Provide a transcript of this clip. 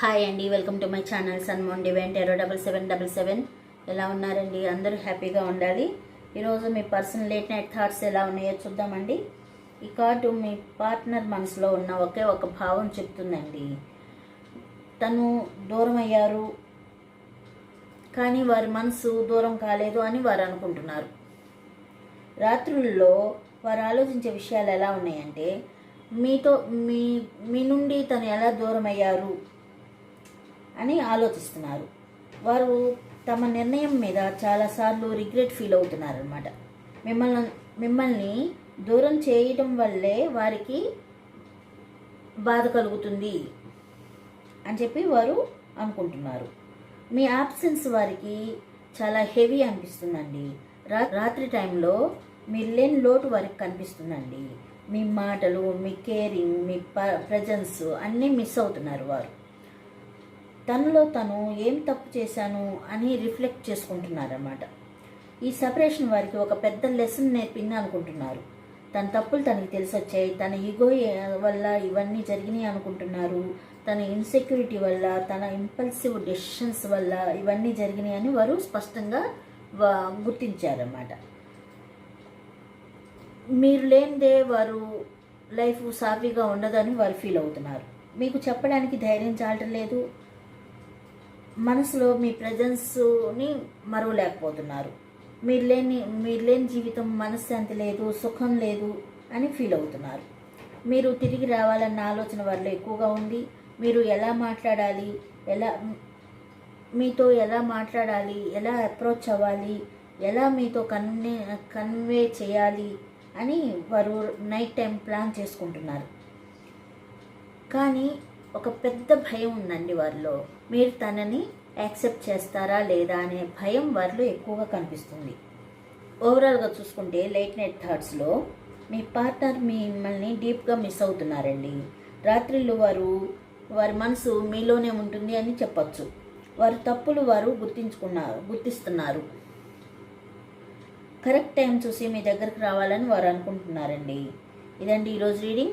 Hi అండి welcome to my channel సన్మోన్ డివెంట్ zero double seven double seven. ఎలా ఉన్నారండి? అందరూ హ్యాపీగా ఉండాలి. ఈరోజు మీ పర్సన్ లేట్ నైట్ థాట్స్ ఎలా ఉన్నాయో చూద్దామండి. ఈ కార్డు మీ పార్ట్నర్ మనసులో ఉన్న ఒకే ఒక భావం చెప్తుందండి. తను దూరం అయ్యారు కానీ వారి మనసు దూరం కాలేదు అని వారు అనుకుంటున్నారు. రాత్రుల్లో వారు ఆలోచించే విషయాలు ఎలా ఉన్నాయంటే మీతో మీ మీ నుండి తను ఎలా దూరం అయ్యారు అని ఆలోచిస్తున్నారు. వారు తమ నిర్ణయం మీద చాలాసార్లు రిగ్రెట్ ఫీల్ అవుతున్నారనమాట మిమ్మల్ని మిమ్మల్ని దూరం చేయటం వల్లే వారికి బాధ కలుగుతుంది అని చెప్పి వారు అనుకుంటున్నారు. మీ ఆబ్సెన్స్ వారికి చాలా హెవీ అనిపిస్తుందండి. రా రాత్రి టైంలో మీరు లేని లోటు వారికి కనిపిస్తుందండి. మీ మాటలు మీ కేరింగ్ మీ ప ప్రజెన్స్ అన్నీ మిస్ అవుతున్నారు వారు. తనలో తను ఏం తప్పు చేశాను అని రిఫ్లెక్ట్ చేసుకుంటున్నారన్నమాట. ఈ సపరేషన్ వారికి ఒక పెద్ద లెసన్ నేర్పింది అనుకుంటున్నారు. తన తప్పులు తనకి తెలిసి వచ్చాయి తన ఈగో వల్ల ఇవన్నీ జరిగినాయి అనుకుంటున్నారు. తన ఇన్సెక్యూరిటీ వల్ల తన ఇంపల్సివ్ డెసిషన్స్ వల్ల ఇవన్నీ జరిగినాయి అని వారు స్పష్టంగా వా- గుర్తించారన్నమాట. మీరు లేనిదే వారు లైఫ్ సాఫీగా ఉండదని వారు ఫీల్ అవుతున్నారు. మీకు చెప్పడానికి ధైర్యం చాలటం లేదు. మనసులో మీ ప్రజెన్స్ని మరవలేకపోతున్నారు. మీరు లేని మీరు లేని జీవితం మనశ్శాంతి లేదు సుఖం లేదు అని ఫీల్ అవుతున్నారు. మీరు తిరిగి రావాలన్న ఆలోచన వారిలో ఎక్కువగా ఉంది. మీరు ఎలా మాట్లాడాలి ఎలా మీతో ఎలా మాట్లాడాలి ఎలా అప్రోచ్ అవ్వాలి ఎలా మీతో కన్వే కన్వే చేయాలి అని వారు నైట్ టైం ప్లాన్ చేసుకుంటున్నారు. కానీ ఒక పెద్ద భయం ఉందండి వారిలో. మీరు తనని యాక్సెప్ట్ చేస్తారా లేదా అనే భయం వారిలో ఎక్కువగా కనిపిస్తుంది. ఓవరాల్గా చూసుకుంటే లేట్ నైట్ థాట్స్లో మీ పార్ట్నర్ మిమ్మల్ని డీప్గా మిస్ అవుతున్నారండి. రాత్రిళ్ళు వారు వారి మనసు మీలోనే ఉంటుంది అని చెప్పచ్చు. వారు తప్పులు వారు గుర్తించుకున్నారు గుర్తిస్తున్నారు. కరెక్ట్ టైం చూసి మీ దగ్గరకు రావాలని వారు అనుకుంటున్నారండి. ఇదండి ఈరోజు రీడింగ్.